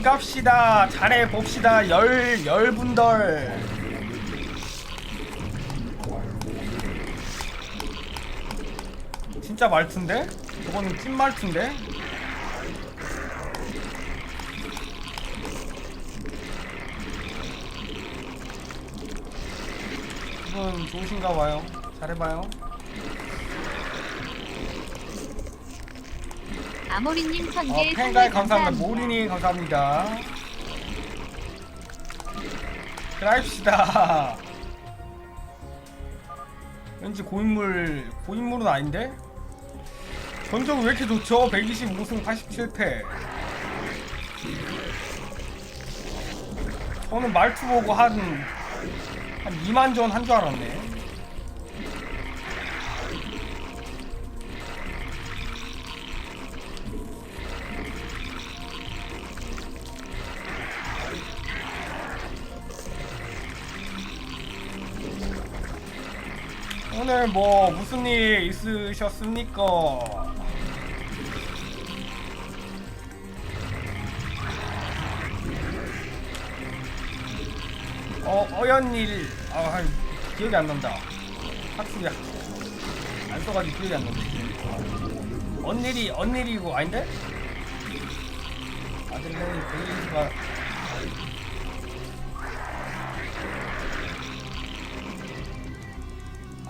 반갑시다. 잘해 봅시다. 열 열분들. 진짜 말투인데? 저거는 찐 말투인데? 기분 좋으신가 봐요. 잘해봐요. 아모리님 어, 천개 팬가이 감사합니다. 감사합니다. 모리니 감사합니다. 드라이브시다. 왠지 고인물 고인물은 아닌데? 전적 왜 이렇게 좋죠? 125승 87패. 저는 말투 보고 한, 한 2만 전 한 줄 알았네. 오늘 뭐 무슨 일 있으셨습니까? 어 어연일 아 한- 기억이 안 난다. 학습이 안 써가지고 기억이 안 난다. 언일이 언일이고 아닌데? 아들내미 베이스가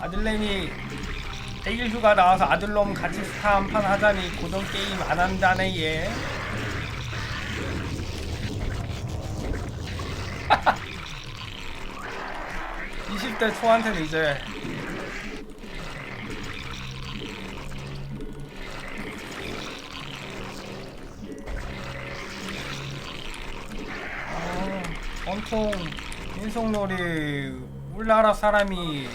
아들내미 대일 휴가 나와서 아들놈 같이 스타 한 판 하자니 고정 게임 안 한다네 얘. 이십 대 초한테는 이제 아, 전통 인성놀이 우리나라 사람이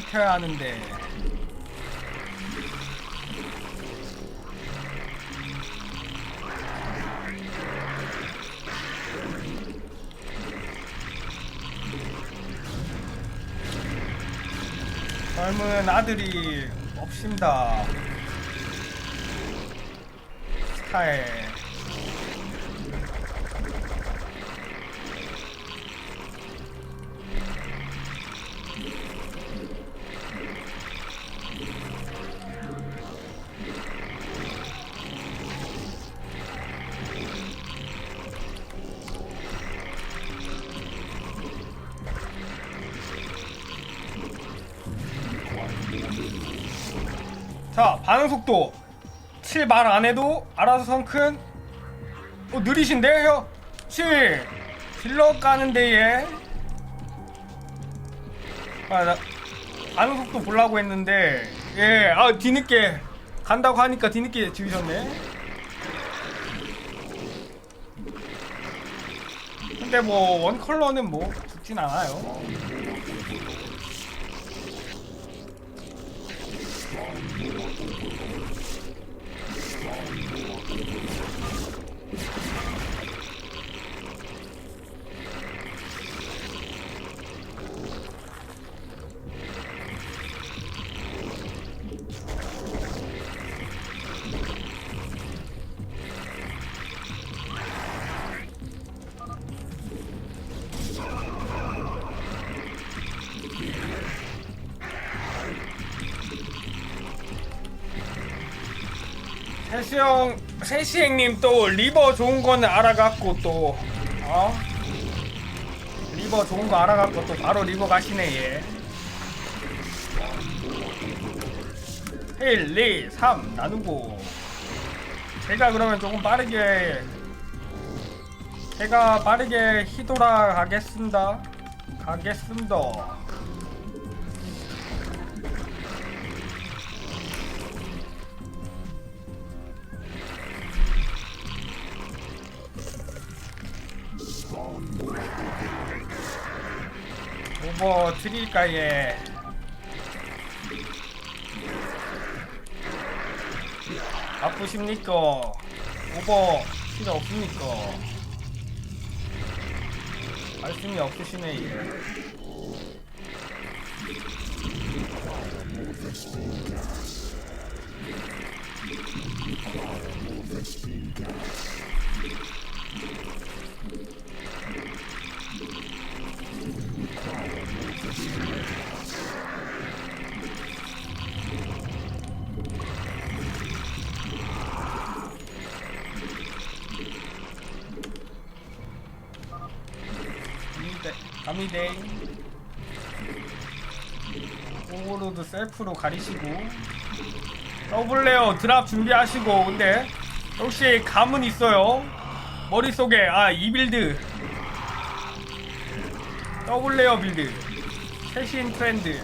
지켜야 하는데. 젊은 아들이 없습니다. 스타에 자 반응 속도. 7 말 안해도 알아서 성큰 어 느리신데 요? 7 딜러 까는데 얘 아, 나 반응 속도 보려고 했는데. 예아 뒤늦게. 간다고 하니까 뒤늦게 지으셨네. 근데 뭐 원컬러는 뭐 죽진 않아요 ハハハハ! 세시 형 세시행님 또 리버 좋은 거는 알아갖고 또 어? 리버 좋은 거 알아갖고 또 바로 리버 가시네 얘. 1, 2, 3 나누고 제가 그러면 조금 빠르게 제가 빠르게 히도라 가겠습니다 가겠습니다 오버 드릴까 얘 아프십니까? 오버 필요 없습니까? 말씀이 없으시네 얘 가미데이 오버로드 셀프로 가리시고. 더블레어 드랍 준비하시고. 근데 역시 감은 있어요? 머릿속에 아 이 빌드. 더블레어 빌드. 최신 트렌드.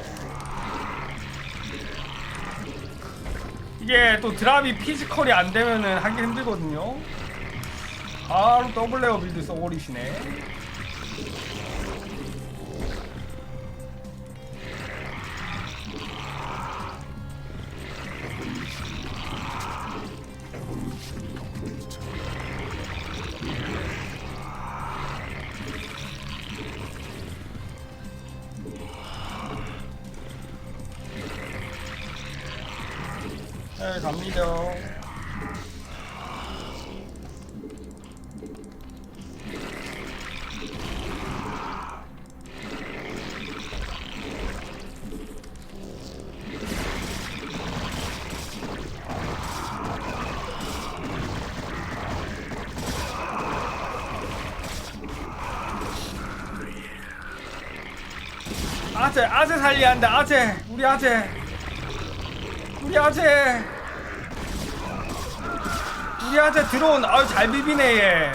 이게 또 드랍이 피지컬이 안 되면은 하기 힘들거든요. 바로 더블레어 빌드 써버리시네 네 갑니다. 아재 아재 살려야 한다 아재. 우리 아재. 우리 아재 아재 드론 아유 잘 비비네 얘.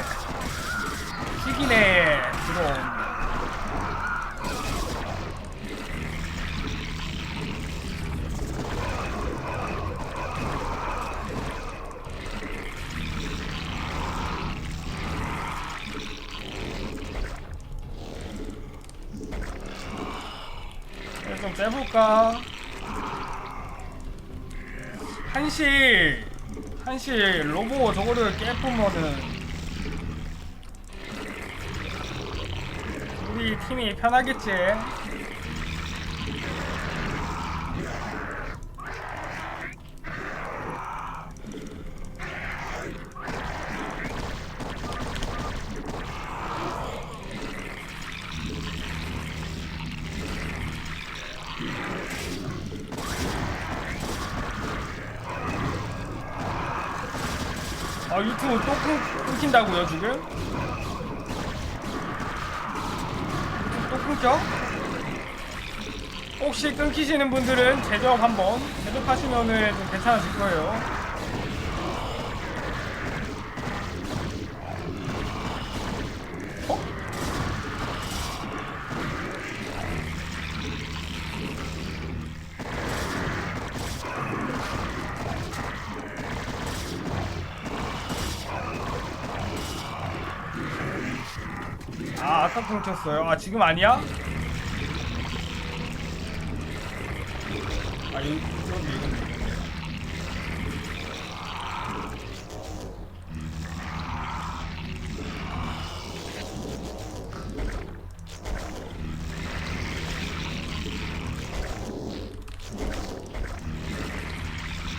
드론 이거 좀 빼볼까? 한시 한시 로보 저거를 깨뿜으면은 우리 팀이 편하겠지 아 유튜브 또 끊, 끊긴다고요 지금? 유튜브 또 끊겨? 혹시 끊기시는 분들은 제접 한번 제접하시면은 좀 괜찮아질 거예요 아 아까 끊겼어요. 아 지금 아니야? 아 여기 여기 여기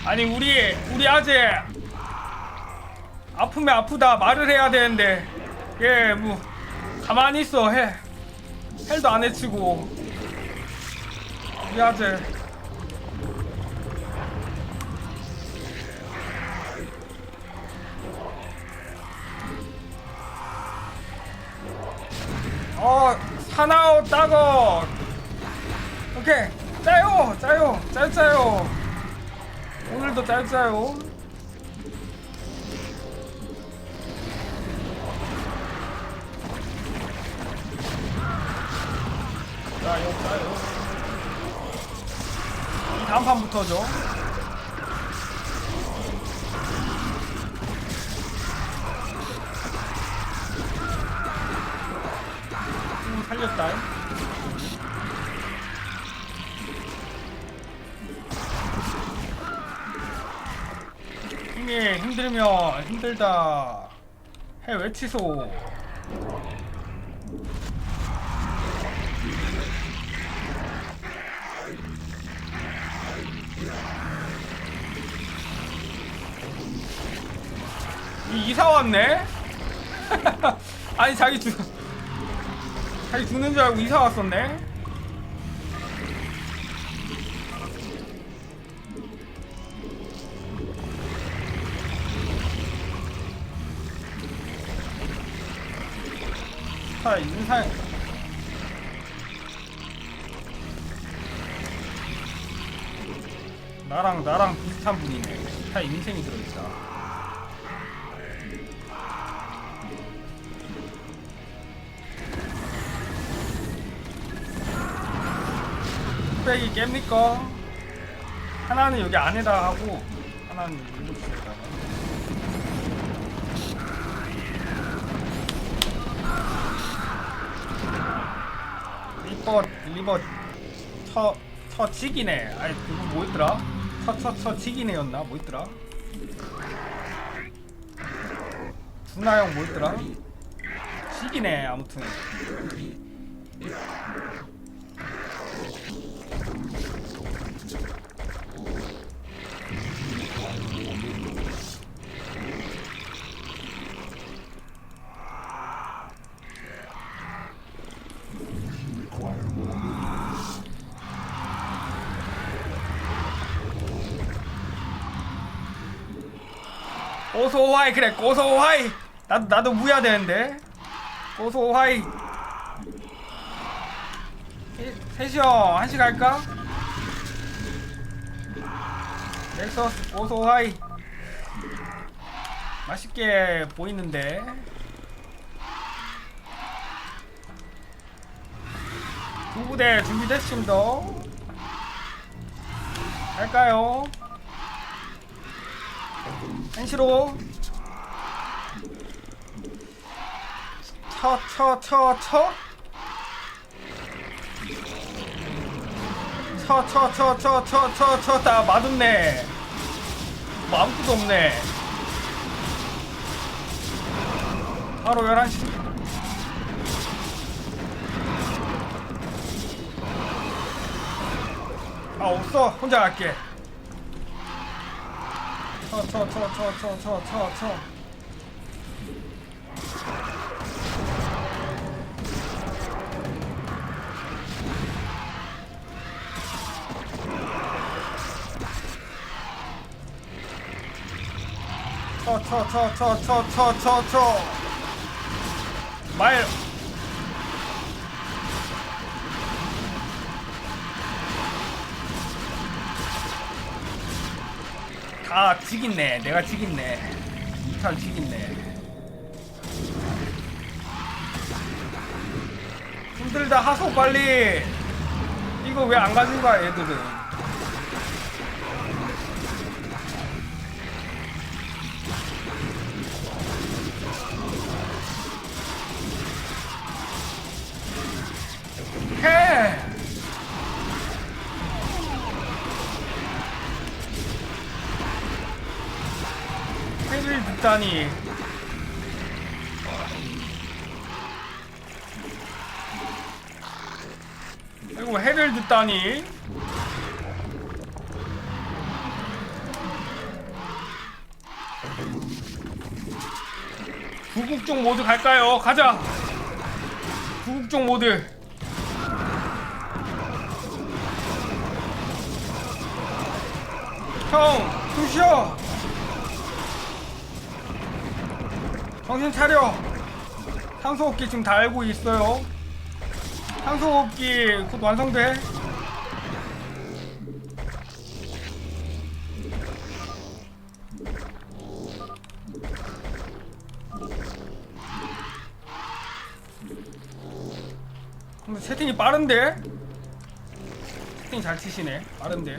아니 우리 우리 아재. 아프면 아프다. 말을 해야 되는데. 얘뭐 가만히 있어 해. 헬도 안 해치고. 우리 아재 어 사나워 따거. 오케이. 짜요 짜요. 짤짜요. 오늘도 짤짜요 짜요 짜요 이 다음 판부터죠. 음, 살렸다. 힘이 힘들면 힘들다. 해 외치소 이사 왔네? 아니 자기 죽 자기 죽는 줄 알고 이사 왔었네? 자 인사 나랑 나랑 비슷한 분이네 다 인생이 들어있다 뚝배기 깹니까? 하나는 여기 안에다 하고 하나는 일곱시에다가 리버 리버 처 처치기네. 아니 그거 뭐였더라? 처처처 치기네였나? 뭐였더라? 준하형 뭐였더라? 치기네 아무튼. 고소화이 그래 고소화이 나도 나도 무야 되는데. 고소화이 셋이 형 한시 갈까? 넥서스 고소화이 맛있게 보이는데. 두 부대 준비됐습니다. 갈까요? 한시로. 쳐쳐쳐쳐. 쳐쳐쳐쳐쳐쳐쳐 다 맞았네. 뭐 아무것도 없네. 바로 11시. 아 없어. 혼자 갈게 쳐, 쳐, 쳐, 쳐, 쳐, 쳐, 쳐, 쳐. 쳐, 쳐, 쳐, 쳐, 쳐, 쳐, 쳐, 쳐. 말 다 지겠네. 내가 지겠네. 이탈 지겠네. 힘들다 하소 빨리. 이거 왜 안 가진 거야 얘들은 듣다니 그리고 해를 듣다니. 구국종 모드 갈까요? 가자. 구국종 모드 형 숨쉬어 정신 차려. 산소호흡기 지금 다 알고 있어요. 산소호흡기 곧 완성돼. 근데 채팅이 빠른데? 채팅 잘 치시네. 빠른데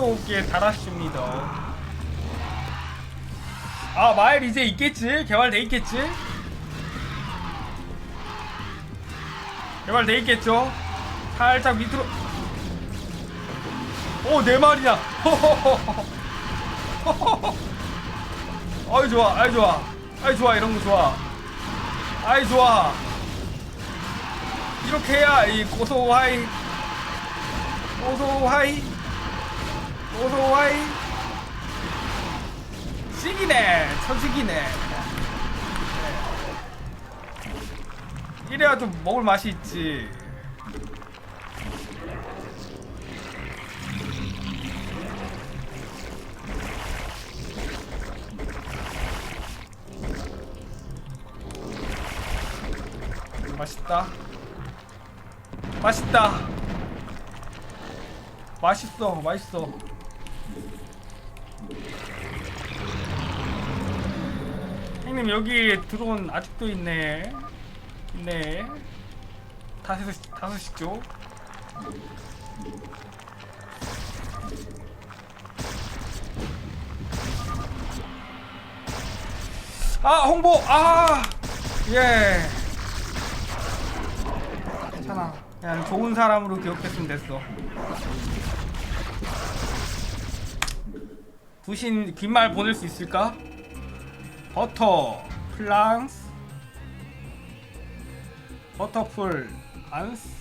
산소호흡기에 달았습니다 아 마일 이제 있겠지? 개발돼 있겠지? 개발돼 있겠죠? 살짝 밑으로 오네 마리야 아이 좋아 아이 좋아 아이 좋아 이런 거 좋아 아이 좋아 이렇게 해야 이 고소하이 고소하이 오로와이. 시기네 처지기네. 이래야 좀 먹을 맛이 있지. 맛있다. 맛있다. 맛있어 맛있어. 형님 여기 드론 아직도 있네. 있네. 다섯 시- 다섯 시죠. 아 홍보 아 예. 괜찮아. 그냥 좋은 사람으로 기억했으면 됐어. 부신 귓말 보낼 수 있을까? 버터 플랑스 버터풀 안스